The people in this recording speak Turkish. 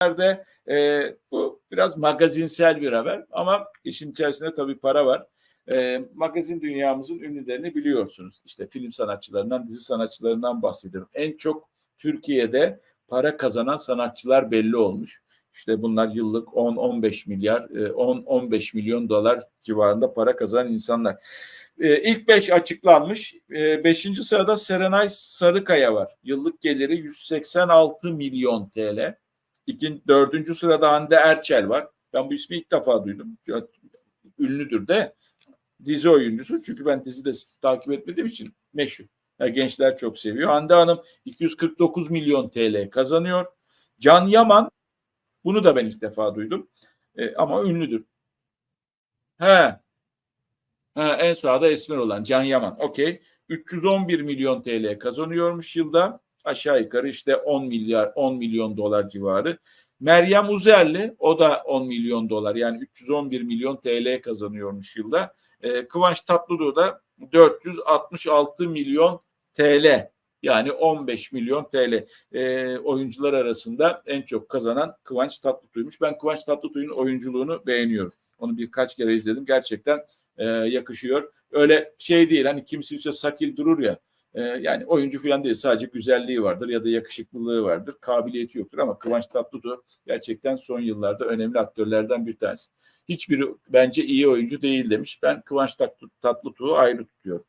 de e, bu biraz magazinsel bir haber ama işin içerisinde tabii para var. E, magazin dünyamızın ünlülerini biliyorsunuz. İşte film sanatçılarından, dizi sanatçılarından bahsediyorum. En çok Türkiye'de para kazanan sanatçılar belli olmuş. İşte bunlar yıllık 10-15 milyar, e, 10-15 milyon dolar civarında para kazanan insanlar. E, ilk 5 açıklanmış. 5. sırada Serenay Sarıkaya var. Yıllık geliri 186 milyon TL. İkinci, dördüncü sırada Hande Erçel var. Ben bu ismi ilk defa duydum. Ünlüdür de dizi oyuncusu. Çünkü ben dizi de takip etmediğim için meşhur. Yani gençler çok seviyor. Hande Hanım 249 milyon TL kazanıyor. Can Yaman bunu da ben ilk defa duydum. E, ama ünlüdür. He. Ha, en sağda esmer olan Can Yaman. Okey. 311 milyon TL kazanıyormuş yılda. Aşağı yukarı işte 10 milyar 10 milyon dolar civarı. Meryem Uzerli o da 10 milyon dolar yani 311 milyon TL kazanıyormuş yılda. Ee, Kıvanç Tatlıtuğ da 466 milyon TL yani 15 milyon TL e, oyuncular arasında en çok kazanan Kıvanç Tatlıtuğ'ymuş. Ben Kıvanç Tatlıtuğ'un oyunculuğunu beğeniyorum. Onu birkaç kere izledim. Gerçekten e, yakışıyor. Öyle şey değil hani kimisi işte sakil durur ya. E, yani oyuncu falan değil sadece güzelliği vardır ya da yakışıklılığı vardır. Kabiliyeti yoktur ama Kıvanç Tatlıtuğ gerçekten son yıllarda önemli aktörlerden bir tanesi. Hiçbiri bence iyi oyuncu değil demiş. Ben Kıvanç Tatlı- Tatlıtuğ'u ayrı tutuyorum.